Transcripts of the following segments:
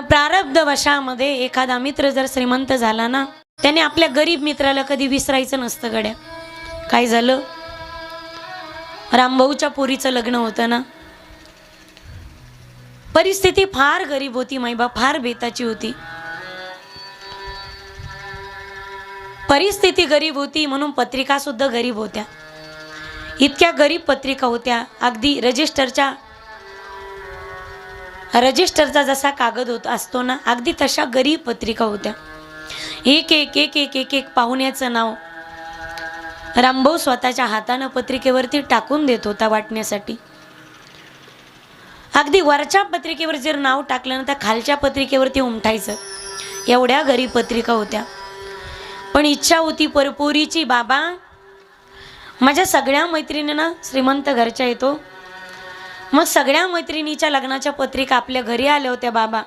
प्रारब्ध वशामध्ये एखादा मित्र जर श्रीमंत झाला ना त्याने आपल्या गरीब मित्राला कधी विसरायचं नसतं गड्या. काय झालं? रामभाऊच्या पोरीचं लग्न होतं ना. परिस्थिती फार गरीब होती माईबा फार बेताची होती. परिस्थिती गरीब होती म्हणून पत्रिका सुद्धा गरीब होत्या. इतक्या गरीब पत्रिका होत्या. अगदी रजिस्टरच्या रजिस्टरचा जसा कागद होत असतो ना अगदी तशा गरीब पत्रिका होत्या. एक एक एक एक एक एक पाहुण्याचं नाव रामभाऊ स्वतःच्या हातानं पत्रिकेवरती टाकून देत होता वाटण्यासाठी. अगदी वरच्या पत्रिकेवर जर नाव टाकलं ना तर खालच्या पत्रिकेवरती उमठायचं एवढ्या गरीब पत्रिका होत्या. पण इच्छा होती परपोरीची बाबा माझ्या सगळ्या मैत्रिणींना श्रीमंत घरच्या येतो मग सगळ्या मैत्रिणीच्या लग्नाच्या पत्रिका आपल्या घरी आल्या होत्या बाबा.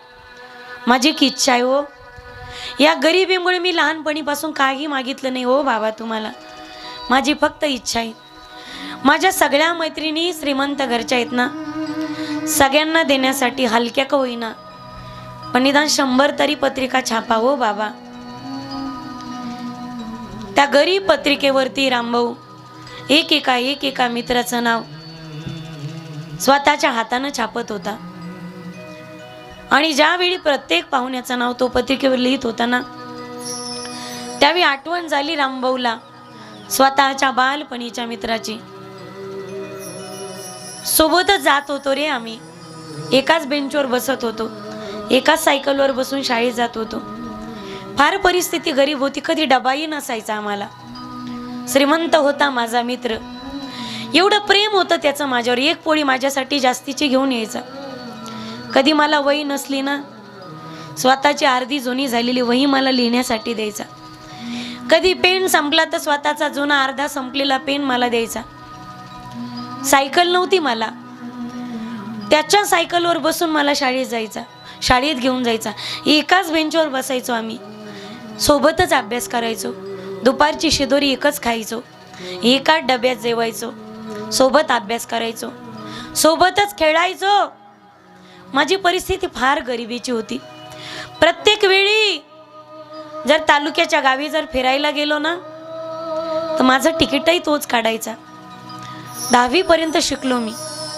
माझी एक इच्छा आहे हो. या गरिबीमुळे मी लहानपणीपासून काही मागितलं नाही हो बाबा तुम्हाला. माझी फक्त इच्छा आहे. माझ्या सगळ्या मैत्रिणी श्रीमंत घरच्या आहेत ना. सगळ्यांना देण्यासाठी हलक्या का होईना. पण निदान शंभर तरी पत्रिका छापा हो बाबा. त्या गरीब पत्रिकेवरती रामभाऊ एक एका एक एका मित्राचं नाव. स्वतःच्या हातानं छापत होता. आणि ज्यावेळी प्रत्येक पाहुण्याचं नाव तो पत्रिकेवर लिहित होता ना त्यावेळी आठवण झाली रामभाऊला स्वतःच्या बालपणीच्या मित्राची. सोबतच जात होतो रे आम्ही. एकाच बेंचवर बसत होतो. एकाच सायकलवर बसून शाळेत जात होतो. फार परिस्थिती गरीब होती कधी डबाही नसायचा आम्हाला. श्रीमंत होता माझा मित्र. एवढं प्रेम होतं त्याचं माझ्यावर. एक पोळी माझ्यासाठी जास्तीची घेऊन यायचा. कधी मला वही नसली ना स्वतःची अर्धी जुनी झालेली वही मला लिहिण्यासाठी द्यायचा. कधी पेन संपला तर स्वतःचा जुना अर्धा संपलेला पेन मला द्यायचा. सायकल नव्हती मला. त्याच्या सायकलवर बसून मला शाळेत जायचा. शाळेत घेऊन जायचा. एकाच बेंचवर बसायचो आम्ही. सोबतच अभ्यास करायचो. दुपारची शिदोरी एकच खायचो. एकाच डब्यात जेवायचो. सोबत अभ्यास करायचो. सोबतच खेळायचो. माझी परिस्थिती फार गरिबीची होती. प्रत्येक वेळी जर तालुक्याच्या गावी जर फिरायला गेलो ना तर माझं तिकीटही तोच काढायचा. दहावीपर्यंत शिकलो मी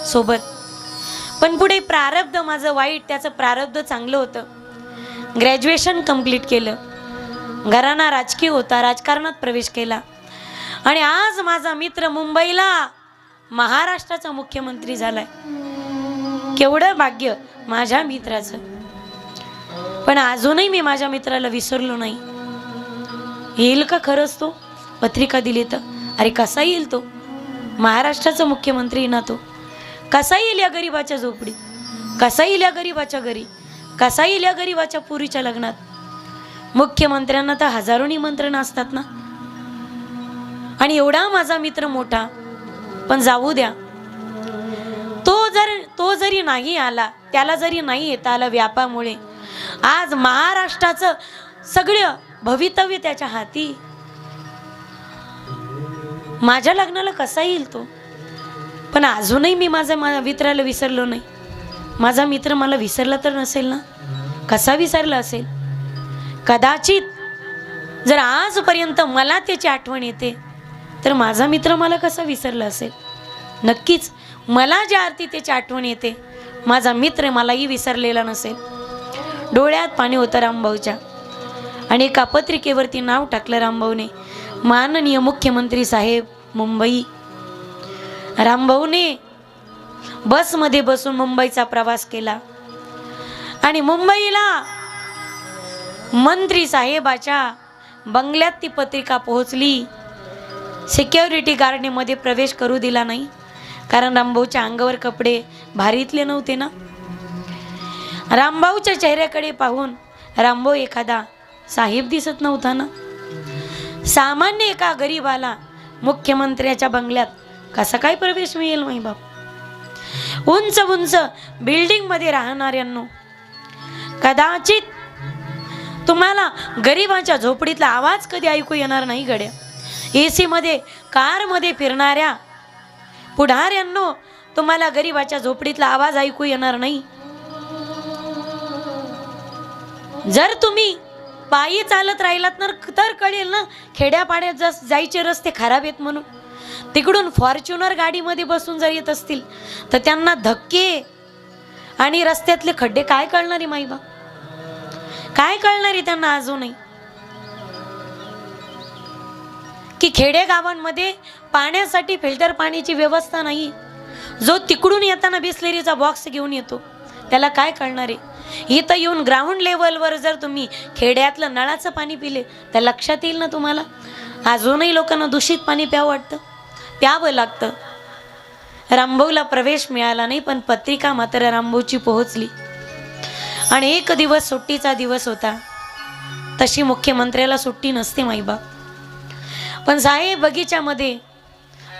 सोबत. पण पुढे प्रारब्ध माझं वाईट त्याचं प्रारब्ध चांगलं होतं. ग्रॅज्युएशन कंप्लीट केलं. घराणा राजकीय होता राजकारणात प्रवेश केला. आणि आज माझा मित्र मुंबईला महाराष्ट्राचा मुख्यमंत्री झालाय. केवढं भाग्य माझ्या मित्राचं. पण अजूनही मी माझ्या मित्राला विसरलो नाही. येईल का खरंच तो? पत्रिका दिली तर. अरे कसा येईल तो? महाराष्ट्राचा मुख्यमंत्री ना तो. कसा येईल या गरीबाच्या झोपडीत कसा येईल या गरीबाच्या घरी? कसा येईल या गरीबाच्या पुरीच्या लग्नात? मुख्यमंत्र्यांना तर हजारो निमंत्रण असतात ना? आणि एवढा माझा मित्र मोठा पण जाऊ द्या. तो जर तो जरी नाही आला त्याला जरी नाही येता आलं व्यापामुळे आज महाराष्ट्राचं सगळं भवितव्य त्याच्या हाती. माझ्या लग्नाला कसा येईल तो? पण अजूनही मी माझ्या मा मित्राला विसरलो नाही. माझा मित्र मला विसरला तर नसेल ना? कसा विसरला असेल? कदाचित जर आजपर्यंत मला त्याची आठवण येते तर माझा मित्र मला कसा विसरला असेल? नक्कीच मला ज्या आरती त्याची आठवण येते माझा मित्र मलाही विसरलेला नसेल. डोळ्यात पाणी होतं रामभाऊच्या. आणि एका पत्रिकेवरती नाव टाकलं रामभाऊने. माननीय मुख्यमंत्री साहेब मुंबई. रामभाऊने बसमध्ये बसून मुंबईचा प्रवास केला. आणि मुंबईला मंत्री साहेबाच्या बंगल्यात ती पत्रिका पोहोचली. सिक्युरिटी गार्डनेमध्ये प्रवेश करू दिला नाही. कारण रामभाऊच्या अंगावर कपडे भारीतले नव्हते ना. रामभाऊच्या चेहऱ्याकडे पाहून रामभाऊ एखादा साहेब दिसत नव्हता ना. सामान्य एका गरीबाला मुख्यमंत्र्याच्या बंगल्यात कसा काय प्रवेश मिळेल माई बाप? उंच उंच बिल्डिंगमध्ये राहणाऱ्यांनो कदाचित तुम्हाला गरिबाच्या झोपडीतला आवाज कधी ऐकू येणार नाही गड्या? ए सीमध्ये कारमध्ये फिरणाऱ्या पुढाऱ्यांनो तुम्हाला गरिबाच्या झोपडीतला आवाज ऐकू येणार नाही. जर तुम्ही पायी चालत राहिलात तर कळेल ना खेड्यापाड्यात जस जायचे रस्ते खराब आहेत म्हणून. तिकडून फॉर्च्युनर गाडीमध्ये बसून जर येत असतील तर त्यांना धक्के आणि रस्त्यातले खड्डे काय कळणारी माईबा? काय कळणारे त्यांना अजूनही? की खेडेगावांमध्ये पाण्यासाठी फिल्टर पाण्याची व्यवस्था नाही. जो तिकडून येताना बिसलेरीचा बॉक्स घेऊन येतो. त्याला काय कळणार आहे? इथं येऊन ग्राउंड लेवलवर जर तुम्ही खेड्यातलं नळाचं पाणी पिले तर लक्षात येईल ना तुम्हाला? अजूनही लोकांना दूषित पाणी प्यावं वाटतं. प्यावं लागतं. रामभाऊला प्रवेश मिळाला नाही पण पत्रिका मात्र रामभाऊची पोहोचली. आणि एक दिवस सुट्टीचा दिवस होता. तशी मुख्यमंत्र्याला सुट्टी नसते माईबाप. पण साहेब बगीच्यामध्ये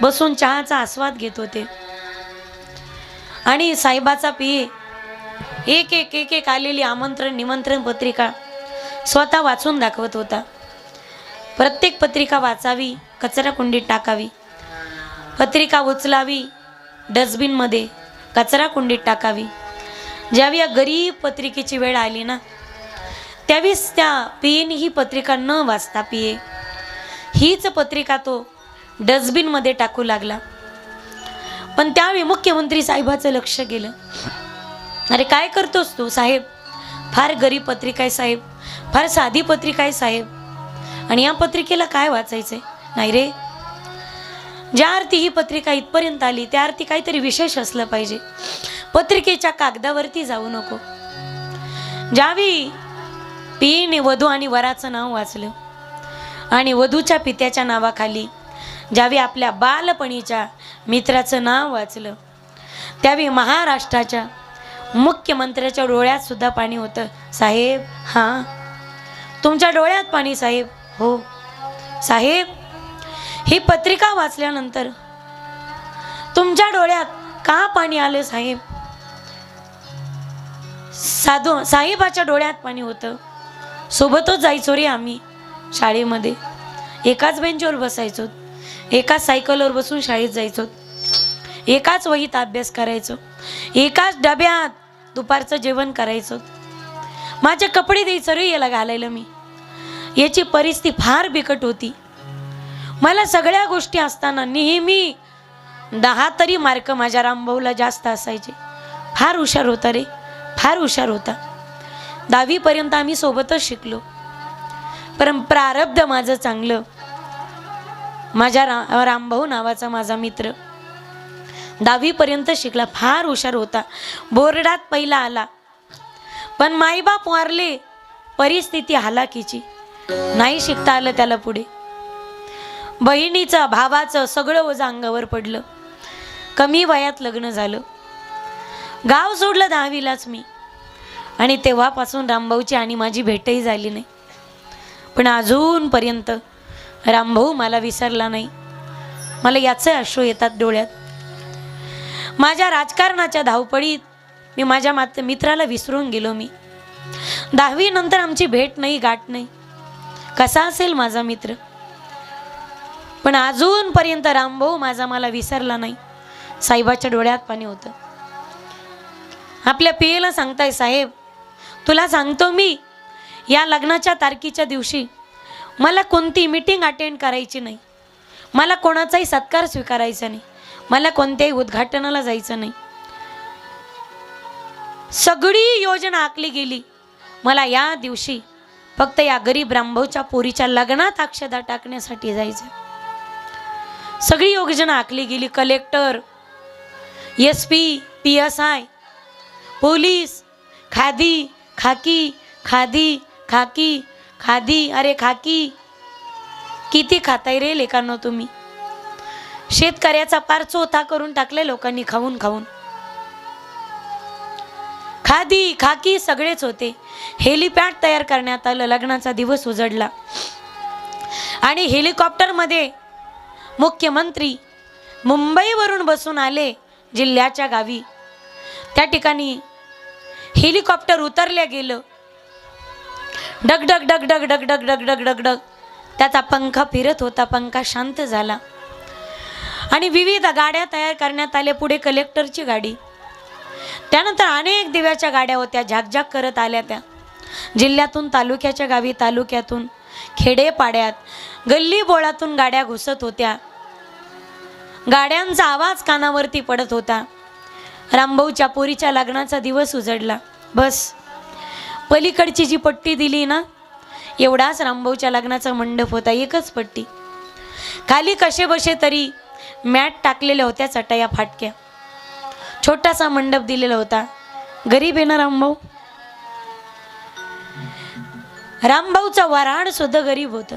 बसून चहाचा आस्वाद घेत होते. आणि साहेबाचा पिये एक एक एक एक आलेली आमंत्रण निमंत्रण पत्रिका स्वतः वाचून दाखवत होता. प्रत्येक पत्रिका वाचावी कचराकुंडीत टाकावी पत्रिका उचलावी डस्टबिनमध्ये कचराकुंडीत टाकावी. ज्यावेळी या गरीब पत्रिकेची वेळ आली ना त्यावेळेस त्या पियेने ही पत्रिका न वाचता पिये हीच पत्रिका तो डस्टबिनमध्ये टाकू लागला. पण त्यावेळी मुख्यमंत्री साहेबाचं लक्ष गेलं. अरे काय करतोस तू साहेब? फार गरीब पत्रिका आहे साहेब. फार साधी पत्रिका आहे साहेब. आणि या पत्रिकेला काय वाचायचंय? नाही रे. ज्या अर्थी ही पत्रिका इथपर्यंत आली त्या अर्थी काहीतरी विशेष असलं पाहिजे. पत्रिकेच्या कागदावरती जाऊ नको. ज्यावेळी पीने वधू आणि वराचं नाव वाचलं आणि वधूच्या पित्याच्या नावाखाली ज्यावेळी आपल्या बालपणीच्या मित्राचं नाव वाचलं त्यावेळी महाराष्ट्राच्या मुख्यमंत्र्याच्या डोळ्यातसुद्धा पाणी होतं. साहेब हां. तुमच्या डोळ्यात पाणी साहेब? हो. साहेब ही पत्रिका वाचल्यानंतर तुमच्या डोळ्यात का पाणी आलं साहेब? साधू साहेबाच्या डोळ्यात पाणी होतं. सोबतच जायचो रे आम्ही. शाळेमध्ये. एकाच बेंचवर बसायचो. एकाच सायकलवर बसून शाळेत जायचो. एकाच वहीत अभ्यास करायचो. एकाच डब्यात दुपारचं जेवण करायचो. माझे कपडे द्यायचं रे याला घालायला मी. याची परिस्थिती फार बिकट होती. मला सगळ्या गोष्टी असताना नेहमी दहा तरी मार्क माझ्या रामभाऊला जास्त असायचे. फार हुशार होता रे. फार हुशार होता. दहावीपर्यंत आम्ही सोबतच शिकलो. परम प्रारब्ध माझं चांगलं. माझ्या रा रामभाऊ नावाचा माझा मित्र. दहावीपर्यंत शिकला फार हुशार होता. बोर्डात पहिला आला. पण माईबाप वारले परिस्थिती हालाकीची. नाही शिकता आलं त्याला पुढे. बहिणीचं भावाचं सगळं वज अंगावर पडलं. कमी वयात लग्न झालं. गाव सोडलं दहावीलाच मी. आणि तेव्हापासून रामभाऊची आणि माझी भेटही झाली नाही. पण अजूनपर्यंत रामभाऊ मला विसरला नाही. मला याचे अश्रू येतात डोळ्यात. माझ्या राजकारणाच्या धावपळीत मी माझ्या मात मित्राला विसरून गेलो मी. दहावी नंतर आमची भेट नाही गाठ नाही. कसा असेल माझा मित्र? पण अजूनपर्यंत रामभाऊ माझा मला विसरला नाही. साहेबाच्या डोळ्यात पाणी होतं. आपल्या पियेला सांगताय साहेब तुला सांगतो मी या लग्नाच्या तारखेच्या दिवशी मला कोणती मीटिंग अटेंड करायची नाही. मला कोणाचाही सत्कार स्वीकारायचा नाही. मला कोणत्याही उद्घाटनाला जायचं नाही. सगळी योजना आखली गेली. मला या दिवशी फक्त या गरीब रामभाऊच्या पोरीच्या लग्नात अक्षदा टाकण्यासाठी जायचं. सगळी योजना आखली गेली. Collector S P P S I police khadi खाकी खादी खाकी खादी अरे खाकी. किती खाताय रे लेखांनो तुम्ही? शेतकऱ्याचा पार चोथा करून टाकले लोकांनी खाऊन खाऊन. खादी खाकी सगळेच होते. हेलिपॅड तयार करण्यात आलं. लग्नाचा दिवस उजडला. आणि हेलिकॉप्टरमध्ये मुख्यमंत्री मुंबईवरून बसून आले जिल्ह्याच्या गावी. त्या ठिकाणी हेलिकॉप्टर उतरल्या गेलं. डग डग डग डग डग डग डग डग डग डग त्याचा पंखा फिरत होता पंखा शांत झाला. आणि विविध गाड्या तयार करण्यात आल्या पुढे कलेक्टरची गाडी. त्यानंतर अनेक दिव्याच्या गाड्या होत्या झाकझाक करत आल्या त्या. जिल्ह्यातून तालुक्याच्या गावी तालुक्यातून खेडेपाड्यात गल्ली बोळातून गाड्या घुसत होत्या. गाड्यांचा आवाज कानावरती पडत होता. रामभाऊच्या पोरीच्या लग्नाचा दिवस उजडला. बस पलीकडची जी पट्टी दिली ना एवढाच रामभाऊच्या लग्नाचा मंडप होता एकच पट्टी. खाली कसे बसे तरी मॅट टाकलेल्या होत्या चटया फाटक्या. छोटासा मंडप दिलेला होता. गरीब आहे ना रामभाऊ? रामभाऊचा वराड सुद्धा गरीब होतं.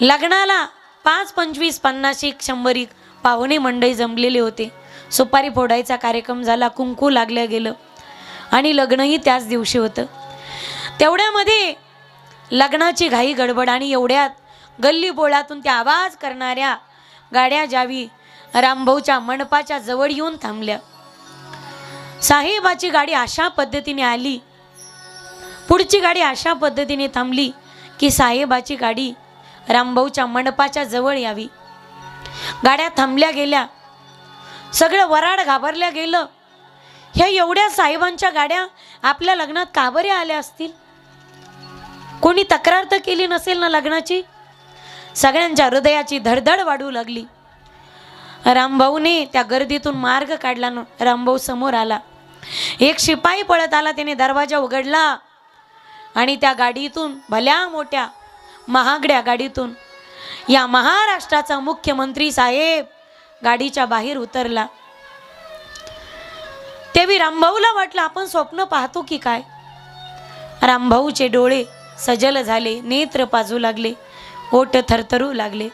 लग्नाला पाच पंचवीस पन्नास एक शंभर एक पाहुणे मंडळी जमलेले होते. सुपारी फोडायचा कार्यक्रम झाला कुंकू लागलं गेलं. आणि लग्नही त्याच दिवशी होतं. तेवढ्यामध्ये लग्नाची घाई गडबड आणि एवढ्यात गल्ली बोळातून त्या आवाज करणाऱ्या गाड्या जावी रामभाऊच्या मंडपाच्या जवळ येऊन थांबल्या. साहेबाची गाडी अशा पद्धतीने आली पुढची गाडी अशा पद्धतीने थांबली की साहेबाची गाडी रामभाऊच्या मंडपाच्या जवळ यावी. गाड्या थांबल्या गेल्या सगळं वराड घाबरल्या गेलं. ह्या एवढ्या साहेबांच्या गाड्या आपल्या लग्नात का बरे आल्या असतील? कोणी तक्रार तर केली नसेल ना लग्नाची? सगळ्यांच्या हृदयाची धडधड वाढू लागली. रामभाऊने त्या गर्दीतून मार्ग काढला न रामभाऊ समोर आला. एक शिपाई पळत आला त्याने दरवाजा उघडला आणि त्या गाडीतून भल्या मोठ्या महागड्या गाडीतून या महाराष्ट्राचा मुख्यमंत्री साहेब गाडीच्या बाहेर उतरला. तेवी रामभाऊला वाटलं आपण स्वप्न पाहतो की काय? रामभाऊचे डोळे सजल झाले नेत्र पाजू लागले ओट थरथरू लागले.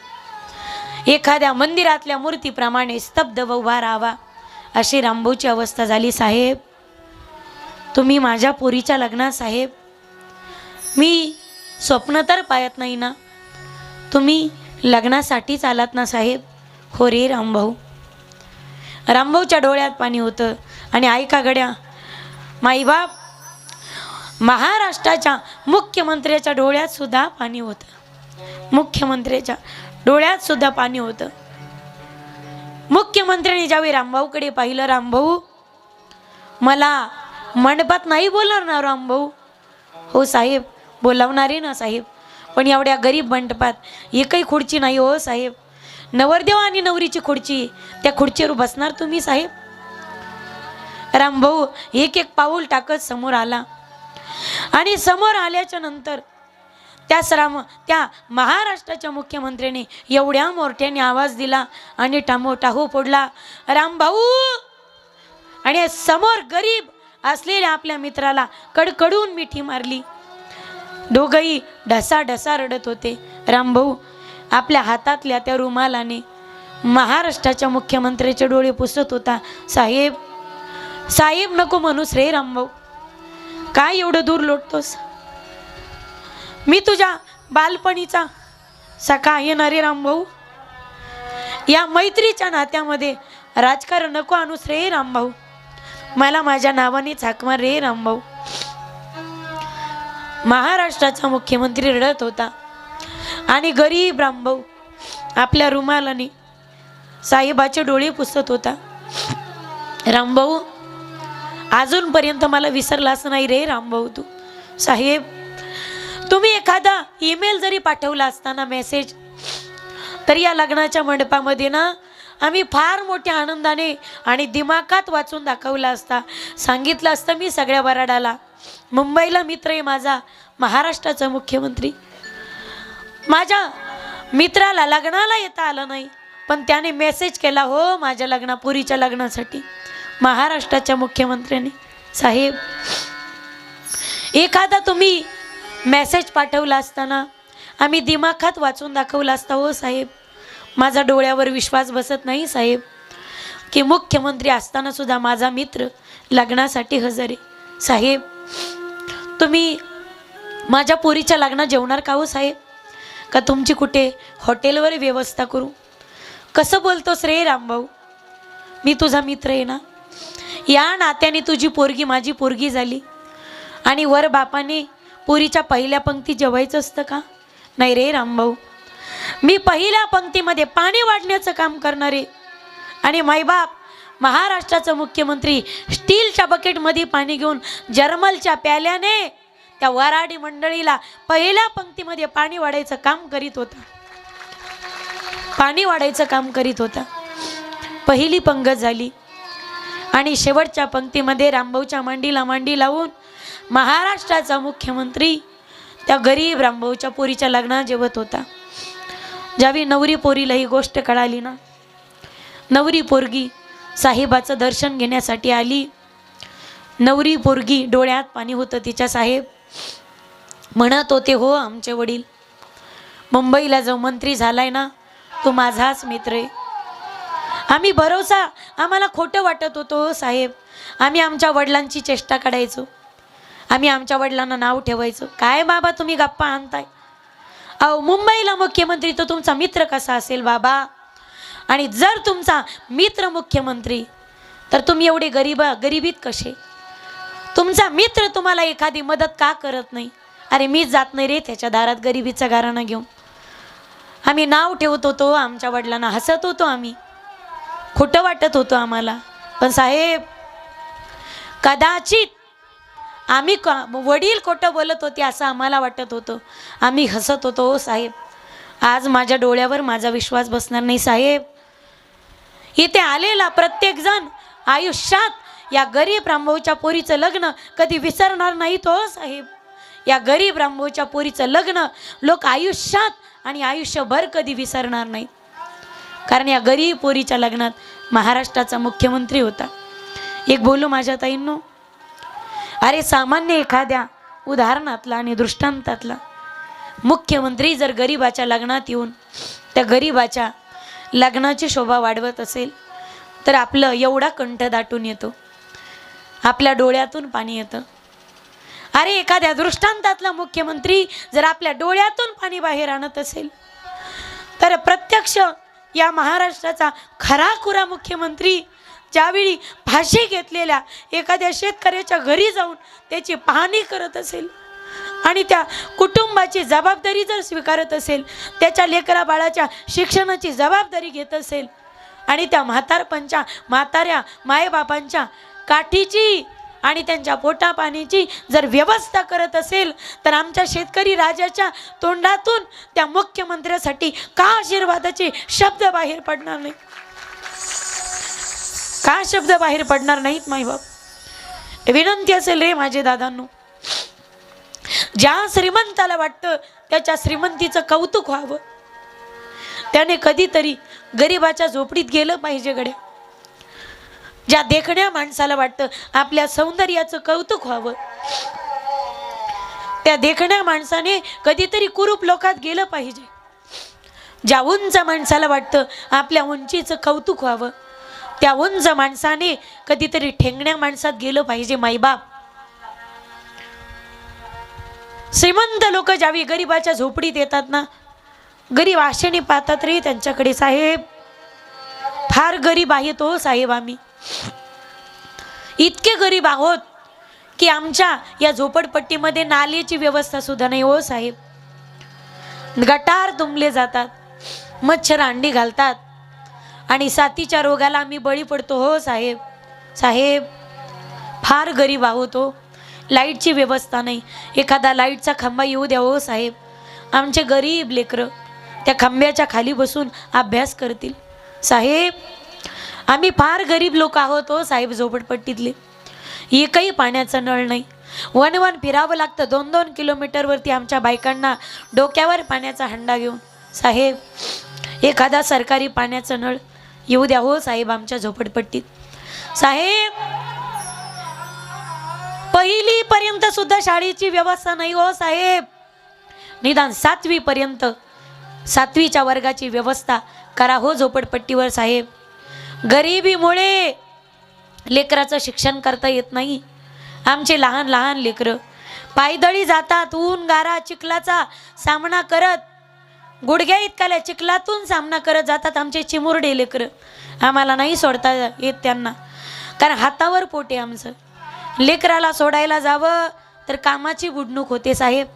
एखाद्या मंदिरातल्या मूर्तीप्रमाणे स्तब्ध व उभा राहावा अशी रामभाऊची अवस्था झाली साहेब. तुम्ही माझ्या पोरीच्या लग्नात साहेब. मी स्वप्न तर पाहत नाही ना. तुम्ही लग्नासाठीच आलात ना साहेब? हो रे रामभाऊ. रामभाऊच्या डोळ्यात पाणी होतं. आणि ऐका गड्या? माईबाप महाराष्ट्राच्या मुख्यमंत्र्याच्या डोळ्यात सुद्धा पाणी होतं. मुख्यमंत्र्याच्या डोळ्यात सुद्धा पाणी होतं. मुख्यमंत्र्यांनी ज्यावेळी रामभाऊकडे पाहिलं रामभाऊ मला मंडपात नाही बोलणार ना रामभाऊ. हो साहेब बोलावणारे ना साहेब पण एवढ्या गरीब मंडपात एकही खुर्ची नाही हो साहेब. नवरदेव आणि नवरीची खुर्ची त्या खुर्चीवर बसणार तुम्ही साहेब? रामभाऊ एक एक पाऊल टाकत समोर आला. आणि समोर आल्याच्यानंतर त्या राम त्या महाराष्ट्राच्या मुख्यमंत्र्याने एवढ्या मोठ्याने आवाज दिला आणि टामो टाहू फोडला रामभाऊ! आणि समोर गरीब असलेल्या आपल्या मित्राला कडकडून मिठी मारली. दोघंही ढसा ढसा रडत होते. रामभाऊ आपल्या हातातल्या त्या रुमालाने महाराष्ट्राच्या मुख्यमंत्र्याचे डोळे पुसत होता साहेब. साहेब नको म्हणूस रे रामभाऊ. काय एवढं दूर लोटतोस? मी तुझ्या बालपणीचा सखा येणारे रामभाऊ? या मैत्रीच्या नात्यामध्ये राजकारण नको आणूस रे रामभाऊ. मला माझ्या नावाने हाक रे रामभाऊ. महाराष्ट्राचा मुख्यमंत्री रडत होता. आणि गरीब रामभाऊ आपल्या रुमालाने साहेबाचे डोळे पुसत होता. रामभाऊ अजूनपर्यंत मला विसरलाच नाही रे रामभाऊ तू. साहेब तुम्ही एखादा ईमेल जरी पाठवला असताना मेसेज तर या लग्नाच्या मंडपामध्ये ना आम्ही फार मोठ्या आनंदाने आणि दिमाकात वाचून दाखवला असता. सांगितलं असतं मी सगळ्या वराडाला मुंबईला मित्र आहे माझा महाराष्ट्राचा मुख्यमंत्री. माझ्या मित्राला लग्नाला येता आलं नाही पण त्याने मेसेज केला हो माझ्या लग्ना पुरीच्या लग्नासाठी. महाराष्ट्राच्या मुख्यमंत्र्यांनी. साहेब एखादा तुम्ही मेसेज पाठवला असताना आम्ही दिमाखात वाचून दाखवला असता हो साहेब. माझा डोळ्यावर विश्वास बसत नाही साहेब. की मुख्यमंत्री असताना सुद्धा माझा मित्र लग्नासाठी हजर आहे. साहेब तुम्ही माझ्या पोरीच्या लग्नात जेवणार का हो साहेब? का तुमची कुठे हॉटेलवर व्यवस्था करू? कसं बोलतोस रे रामभाऊ? मी तुझा मित्र आहे ना? या नात्याने तुझी पोरगी माझी पोरगी झाली. आणि वर बापाने पोरीच्या पहिल्या पंक्ती जेवायचं असतं का? नाही रे रामभाऊ. मी पहिल्या पंक्तीमध्ये पाणी वाढण्याचं काम करणारे. आणि मायबाप महाराष्ट्राचं मुख्यमंत्री स्टीलच्या बकेटमध्ये पाणी घेऊन जर्मलच्या प्याल्याने त्या वराडी मंडळीला पहिल्या पंक्तीमध्ये पाणी वाढायचं काम करीत होता. पाणी वाढायचं काम करीत होता. पहिली पंगत झाली. आणि शेवटच्या पंक्तीमध्ये रामभाऊच्या मांडीला मांडी लावून महाराष्ट्राचा मुख्यमंत्री त्या गरीब रामभाऊच्या पोरीच्या लग्नात जेवत होता. ज्यावेळी नवरी पोरीला ही गोष्ट कळाली ना नवरी पोरगी साहेबाचं दर्शन घेण्यासाठी आली. नवरी पोरगी डोळ्यात पाणी होतं तिच्या साहेब. म्हणत होते हो आमचे वडील मुंबईला जो मंत्री झालाय ना तो माझाच मित्र आहे. आम्ही भरोसा आम्हाला खोटं वाटत होतो हो साहेब. आम्ही आमच्या वडिलांची चेष्टा काढायचो. आम्ही आमच्या वडिलांना नाव ठेवायचो. काय बाबा तुम्ही गप्पा आणताय? अहो मुंबईला मुख्यमंत्री तो तुमचा मित्र कसा असेल बाबा? आणि जर तुमचा मित्र मुख्यमंत्री तर तुम्ही एवढे गरीब गरिबीत कसे? तुमचा मित्र तुम्हाला एखादी मदत का करत नाही? अरे मीच जात नाही रे त्याच्या दारात गरिबीचा गाराणा घेऊन. आम्ही नाव ठेवत होतो आमच्या वडिलांना हसत होतो आम्ही. खोटं वाटत होतं आम्हाला. पण साहेब कदाचित आम्ही का वडील खोटं बोलत होते असं आम्हाला वाटत होतं. आम्ही हसत होतो हो साहेब. आज माझ्या डोळ्यावर माझा विश्वास बसणार नाही साहेब. इथे आलेला प्रत्येकजण आयुष्यात या गरीब रामभाऊच्या पोरीचं लग्न कधी विसरणार नाहीत हो साहेब. या गरीब रामभाऊच्या पोरीचं लग्न लोक आयुष्यात आणि आयुष्यभर कधी विसरणार नाहीत. कारण या गरीब पोरीच्या लग्नात महाराष्ट्राचा मुख्यमंत्री होता. एक बोलू माझ्या ताईंनो अरे सामान्य एखाद्या उदाहरणातला आणि दृष्टांतातला मुख्यमंत्री जर गरिबाच्या लग्नात येऊन त्या गरिबाच्या लग्नाची शोभा वाढवत असेल तर आपलं एवढा कंठ दाटून येतो. आपल्या डोळ्यातून पाणी येतं. अरे एखाद्या दृष्टांतातला मुख्यमंत्री जर आपल्या डोळ्यातून पाणी बाहेर आणत असेल तर प्रत्यक्ष या महाराष्ट्राचा खराखुरा मुख्यमंत्री ज्यावेळी फाशी घेतलेल्या एखाद्या शेतकऱ्याच्या घरी जाऊन त्याची पाहणी करत असेल आणि त्या कुटुंबाची जबाबदारी जर स्वीकारत असेल त्याच्या लेकरा बाळाच्या शिक्षणाची जबाबदारी घेत असेल आणि त्या म्हातारपणच्या म्हाताऱ्या मायबापांच्या काठीची आणि त्यांच्या पोटापाण्याची जर व्यवस्था करत असेल तर आमच्या शेतकरी राजाच्या तोंडातून त्या मुख्यमंत्र्यासाठी का आशीर्वादाचे शब्द बाहेर पडणार नाही का शब्द बाहेर पडणार नाहीत माईबाप विनंती असेल रे माझे दादांनो. ज्या श्रीमंताला वाटतं त्याच्या श्रीमंतीचं कौतुक व्हावं. त्याने कधीतरी गरिबाच्या झोपडीत गेलं पाहिजे गड्या. ज्या देखण्या माणसाला वाटतं आपल्या सौंदर्याचं कौतुक व्हावं. त्या देखण्या माणसाने कधीतरी कुरूप लोकात गेलं पाहिजे. ज्या उंच माणसाला वाटतं आपल्या उंचीचं कौतुक व्हावं त्या उंच माणसाने कधीतरी ठेंगण्या माणसात गेलं पाहिजे माईबाप. श्रीमंत लोक ज्यावेळी गरिबाच्या झोपडीत येतात ना गरीब आशेने पाहतात रे त्यांच्याकडे साहेब फार गरीब आहे तो साहेब आम्ही. इतके गरीब आहोत की आमच्या या झोपडपट्टीमध्ये नालीची व्यवस्था सुद्धा नाही हो साहेब. गटार तुंबले जातात मच्छर अंडी घालतात आणि साथीच्या रोगाला आम्ही बळी पडतो हो साहेब. साहेब फार गरीब आहोत हो. लाईटची व्यवस्था नाही. एखादा लाईटचा खांबा येऊ द्या हो साहेब. आमचे गरीब लेकरं त्या खांब्याच्या खाली बसून अभ्यास करतील. साहेब आम्ही फार गरीब लोक आहोत हो साहेब झोपडपट्टीतले. एकही पाण्याचा नळ नाही. वन वन फिरावं लागतं. दोन दोन किलोमीटरवरती आमच्या बायकांना डोक्यावर पाण्याचा हंडा घेऊन साहेब एखादा सरकारी पाण्याचा नळ येऊ द्या हो साहेब आमच्या झोपडपट्टीत. साहेब पहिली पर्यंत सुद्धा शाळेची व्यवस्था नाही हो साहेब. निदान सातवी पर्यंत सातवीच्या वर्गाची व्यवस्था करा हो झोपडपट्टीवर साहेब. गरिबीमुळे लेकराचं शिक्षण करता येत नाही. आमचे लहान लहान लेकरं पायदळी जातात ऊन गारा चिखलाचा सामना करत गुडघ्या इतकाल्या चिखलातून सामना करत जातात आमचे चिमुरडे लेकरं. आम्हाला नाही सोडता येत त्यांना. कारण हातावर पोटे आमचं. लेकराला सोडायला जावं तर कामाची बुडणूक होते साहेब.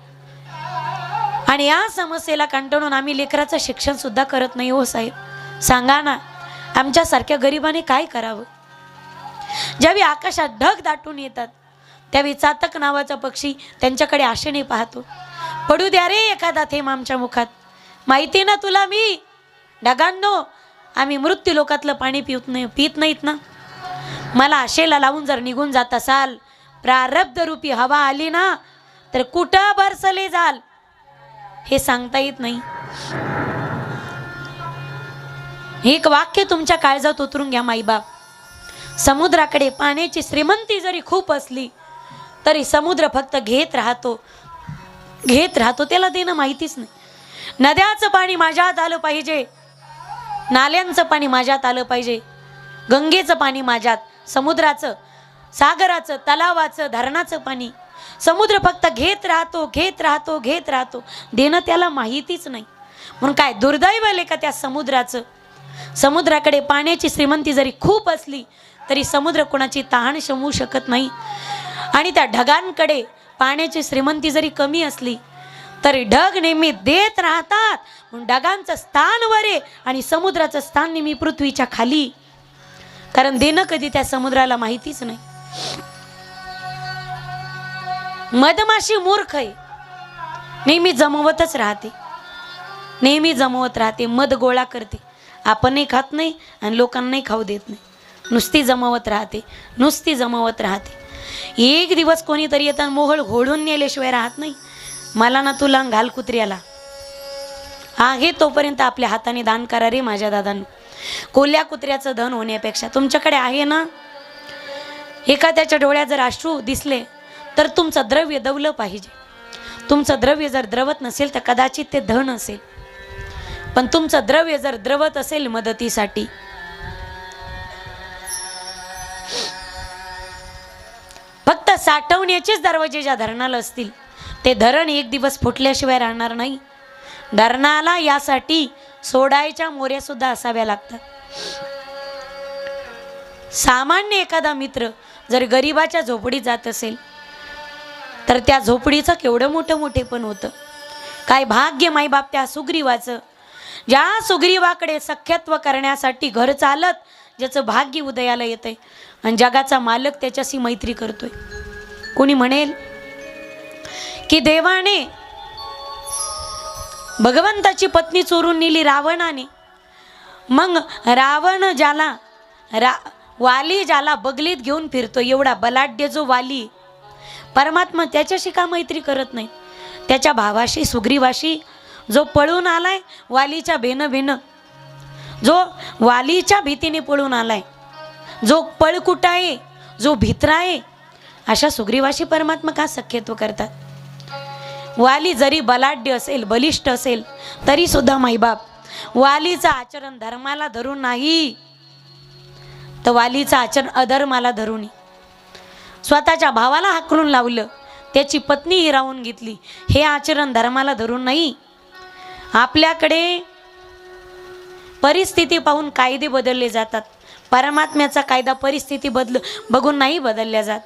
आणि या समस्येला कंटाळून आम्ही लेकराचं शिक्षण सुद्धा करत नाही हो साहेब. सांगा ना आमच्यासारख्या गरिबाने काय करावं? ज्यावेळी आकाशात ढग दाटून येतात त्यावेळी चातक नावाचा पक्षी त्यांच्याकडे आशेने पाहतो. पडू द्या रे एखादा थेंब आमच्या मुखात. माहिती ना तुला मी? ढगांनो आम्ही मृत्यू लोकातलं पाणी पित नाही पित नाहीत ना. मला आशेला लावून जर निघून जात असाल प्रारब्ध रूपी हवा आली ना तर कुठं बरसले जाल? हे सांगता येत नाही. एक वाक्य तुमच्या काळजात उतरून घ्या माईबाप. समुद्राकडे पाण्याची श्रीमंती जरी खूप असली तरी समुद्र फक्त घेत राहतो. घेत राहतो त्याला देणं माहितीच नाही. नद्याचं पाणी माझ्यात आलं पाहिजे. नाल्यांचं पाणी माझ्यात आलं पाहिजे. गंगेचं पाणी माझ्यात समुद्राचं सागराचं तलावाचं धरणाचं पाणी. समुद्र फक्त घेत राहतो घेत राहतो घेत राहतो. देणं त्याला माहितीच नाही. म्हणून काय दुर्दैव आले का त्या समुद्राचं? समुद्राकडे पाण्याची श्रीमंती जरी खूप असली तरी समुद्र कोणाची तहान शमवू शकत नाही. आणि त्या ढगांकडे पाण्याची श्रीमंती जरी कमी असली तरी ढग नेहमी देत राहतात. म्हणून ढगांचं स्थान वर आहे आणि समुद्राचं स्थान नेहमी पृथ्वीच्या खाली. कारण देणं कधी त्या समुद्राला माहितीच नाही. मधमाशी मूर्ख आहे. नेहमी जमवतच राहते. नेहमी जमवत राहते मध गोळा करते. आपणही खात नाही आणि लोकांनाही खाऊ देत नाही. नुसती जमवत राहते नुसती जमवत राहते. एक दिवस कोणीतरी येतात मोहळ घोडून नेल्याशिवाय राहत नाही. मला ना तुला घाल कुत्र्याला आहे तोपर्यंत आपल्या हाताने दान करा रे माझ्या दादांनो. कोल्ह्या कुत्र्याचं धन होण्यापेक्षा तुमच्याकडे आहे ना? एखाद्याच्या डोळ्यात जर अश्रू दिसले तर तुमचं द्रव्य दवलं पाहिजे. तुमचं द्रव्य जर द्रवत नसेल तर कदाचित ते धन असेल. पण तुमचं द्रव्य जर द्रवत असेल मदतीसाठी. फक्त साठवण्याचेच दरवाजे ज्या धरणाला असतील ते धरण एक दिवस फुटल्याशिवाय राहणार नाही. धरणाला यासाठी सोडायच्या मोऱ्या सुद्धा असाव्या लागतात. सामान्य एखादा मित्र जर गरिबाच्या झोपडीत जात असेल तर त्या झोपडीचं केवढं मोठं मोठे पण होतं. काय भाग्य माईबाप त्या सुग्रीवाचं ज्या सुग्रीवाकडे सख्यत्व करण्यासाठी घर चालत ज्याचं भाग्य उदयाला येतंय. आणि जगाचा मालक त्याच्याशी मैत्री करतोय. कोणी म्हणेल की देवाने भगवंताची पत्नी चोरून नेली रावणाने. मग रावण ज्याला रा वाली ज्याला बगलीत घेऊन फिरतो एवढा बलाढ्य जो वाली परमात्मा त्याच्याशी का मैत्री करत नाही? त्याच्या भावाशी सुग्रीवाशी जो पळून आलाय वालीच्या भेनं भेनं. जो वालीच्या भीतीने पळून आलाय जो पळकुटा आहे जो भित्रा आहे अशा सुग्रीवाशी परमात्मा का सख्यत्व करतात? वाली जरी बलाढ्य असेल बलिष्ठ असेल तरी सुद्धा माईबाप वालीचं आचरण धर्माला धरून नाही. तर वालीचं आचरण अधर्माला धरून. स्वतःच्या भावाला हाकलून लावलं त्याची पत्नी हिरावून घेतली हे आचरण धर्माला धरून नाही. आपल्याकडे परिस्थिती पाहून कायदे बदलले जातात. परमात्म्याचा कायदा परिस्थिती बदल बघून नाही बदलल्या जात.